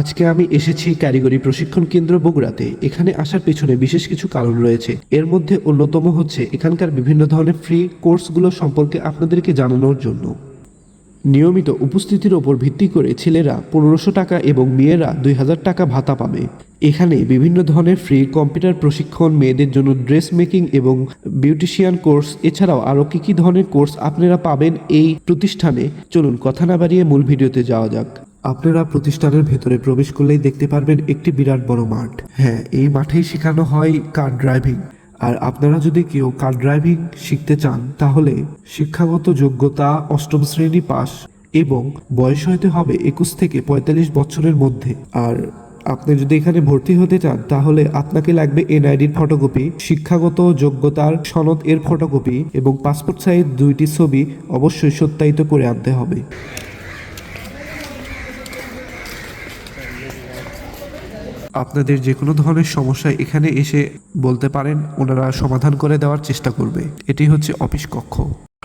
আজকে আমি এসেছি কারিগরি প্রশিক্ষণ কেন্দ্র বগুড়াতে। এখানে আসার পেছনে বিশেষ কিছু কারণ রয়েছে। এর মধ্যে অন্যতম হচ্ছে এখানকার বিভিন্ন ধরনের ফ্রি কোর্সগুলো সম্পর্কে আপনাদেরকে জানানোর জন্য। নিয়মিত উপস্থিতির ওপর ভিত্তি করে ছেলেরা পনেরোশো টাকা এবং মেয়েরা দুই হাজার টাকা ভাতা পাবে। এখানে বিভিন্ন ধরনের ফ্রি কম্পিউটার প্রশিক্ষণ, মেয়েদের জন্য ড্রেস মেকিং এবং বিউটিশিয়ান কোর্স এছাড়াও আরও কী কী ধরনের কোর্স আপনারা পাবেন এই প্রতিষ্ঠানে। চলুন কথা না বাড়িয়ে মূল ভিডিওতে যাওয়া যাক। আপনারা প্রতিষ্ঠানের ভেতরে প্রবেশ করলেই দেখতে পারবেন একটি বিরাট বড় মাঠ। হ্যাঁ এই মাঠেই শেখানো হয় কার ড্রাইভিং। আর আপনারা যদি কেউ কার ড্রাইভিং শিখতে চান, তাহলে শিক্ষাগত যোগ্যতা অষ্টম শ্রেণি পাস এবং বয়স হতে হবে একুশ থেকে পঁয়তাল্লিশ বছরের মধ্যে। আর আপনি যদি এখানে ভর্তি হতে চান, তাহলে আপনাকে লাগবে এনআইডির ফটোকপি, শিক্ষাগত যোগ্যতার সনদ এর ফটোকপি এবং পাসপোর্ট সাইজ দুইটি ছবি অবশ্যই সত্যায়িত করে আনতে হবে। আপনাদের যে কোনো ধরনের সমস্যা এখানে এসে বলতে পারেন ওনারা সমাধান করে দেওয়ার চেষ্টা করবে। এটি হচ্ছে অফিস কক্ষ।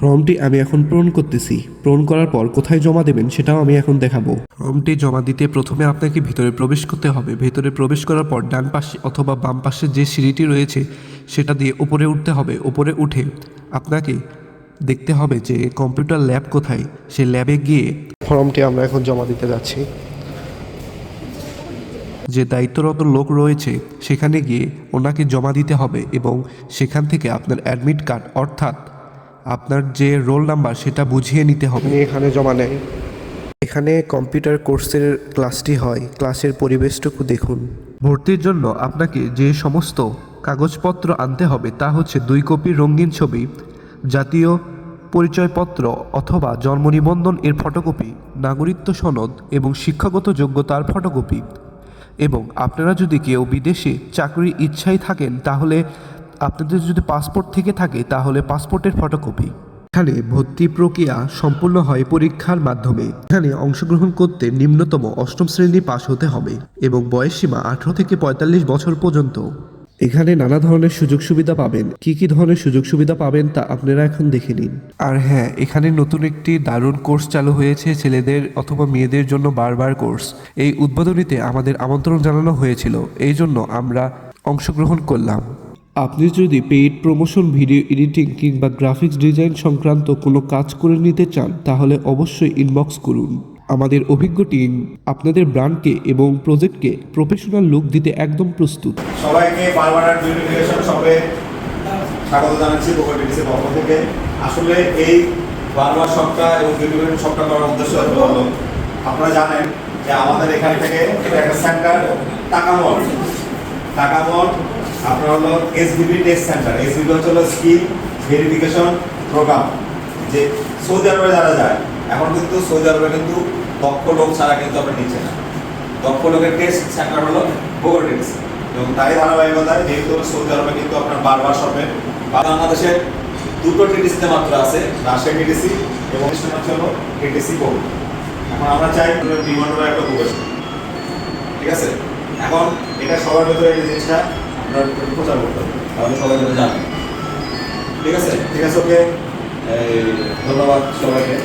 ফর্মটি আমি এখন পূরণ করতেছি। পূরণ করার পর কোথায় জমা দেবেন সেটাও আমি এখন দেখাবো। ফর্মটি জমা দিতে প্রথমে আপনাকে ভিতরে প্রবেশ করতে হবে। ভেতরে প্রবেশ করার পর ডান পাশে অথবা বাম পাশে যে সিঁড়িটি রয়েছে সেটা দিয়ে উপরে উঠতে হবে। উপরে উঠে আপনাকে দেখতে হবে যে কম্পিউটার ল্যাব কোথায়। সে ল্যাবে গিয়ে ফর্মটি আমরা এখন জমা দিতে যাচ্ছি। যে দায়িত্বরত লোক রয়েছে সেখানে গিয়ে ওনাকে জমা দিতে হবে এবং সেখান থেকে আপনার অ্যাডমিট কার্ড অর্থাৎ আপনার যে রোল নাম্বার সেটা বুঝিয়ে নিতে হবে। এখানে জমা নেয় এখানে কম্পিউটার কোর্সের ক্লাসটি হয়। ক্লাসের পরিবেশটুকু দেখুন। ভর্তির জন্য আপনাকে যে সমস্ত কাগজপত্র আনতে হবে তা হচ্ছে দুই কপি রঙিন ছবি জাতীয় পরিচয়পত্র অথবা জন্ম নিবন্ধন এর ফটোকপি নাগরিকত্ব সনদ এবং শিক্ষাগত যোগ্যতার ফটোকপি। এবং আপনারা যদি কেউ বিদেশে চাকরির ইচ্ছায় থাকেন, তাহলে আপনাদের যদি পাসপোর্ট থেকে থাকে, তাহলে পাসপোর্টের ফটোকপি। এখানে ভর্তি প্রক্রিয়া সম্পূর্ণ হয় পরীক্ষার মাধ্যমে। এখানে অংশগ্রহণ করতে নিম্নতম অষ্টম শ্রেণি পাশ হতে হবে এবং বয়সসীমা আঠারো থেকে পঁয়তাল্লিশ বছর পর্যন্ত। এখানে নানা ধরনের সুযোগ সুবিধা পাবেন। কি কি ধরনের সুযোগ সুবিধা পাবেন তা আপনারা এখন দেখে নিন। আর হ্যাঁ এখানে নতুন একটি দারুণ কোর্স চালু হয়েছে ছেলেদের অথবা মেয়েদের জন্য বারবার কোর্স। এই উদ্বোধনীতে আমাদের আমন্ত্রণ জানানো হয়েছিল এই জন্য আমরা অংশগ্রহণ করলাম। আপনি যদি পেইড প্রমোশন ভিডিও এডিটিং কিংবা গ্রাফিক্স ডিজাইন সংক্রান্ত কোনো কাজ করে নিতে চান তাহলে অবশ্যই ইনবক্স করুন। আমাদের অভিজ্ঞ টিম আপনাদের ব্র্যান্ডকে এবং প্রজেক্টকে প্রফেশনাল লুক দিতে একদম প্রস্তুত। সবাইকে বারবার বিউটিফিকেশন শপে স্বাগত জানাচ্ছি কোকোটিভিসের পক্ষ থেকে। আসলে এই বারবার শপটা এবং বিউটিফিকেশন শপটা করার উদ্দেশ্য হলো আপনারা জানেন যে আমাদের এখান থেকে এটা একটা সেন্টার টাকামল টাকামল আপনার হলো এসবিবি টেস্ট সেন্টার এসবিবি হচ্ছে হলো স্কিল ভেরিফিকেশন প্রোগ্রাম যে সৌদি আরবে যারা যায়, এখন কিন্তু সৌদি আরবে কিন্তু দক্ষ লোক ছাড়া কিন্তু আপনার নিচ্ছে না। দক্ষ লোকের টেস্ট সেন্টার হলো বোগোটিক্স এবং তাই ধারাবাহিকতায় যেহেতু সৌদি আরবে কিন্তু আপনার বারবার শপে বাংলাদেশের দুটো টিটিসিতে মাত্র আছে রাজশাহী টিটিসি এবং হলো টিটিসি বোর্ড। এখন আমরা চাই বিমানটা একটা বোর্ড ঠিক আছে? এখন এটা সবার ভেতরে এই জিনিসটা আমরা একটু প্রচার করতে হবে। তাহলে সবাই যেন জানে। ঠিক আছে? ঠিক আছে ওকে ধন্যবাদ সবাইকে।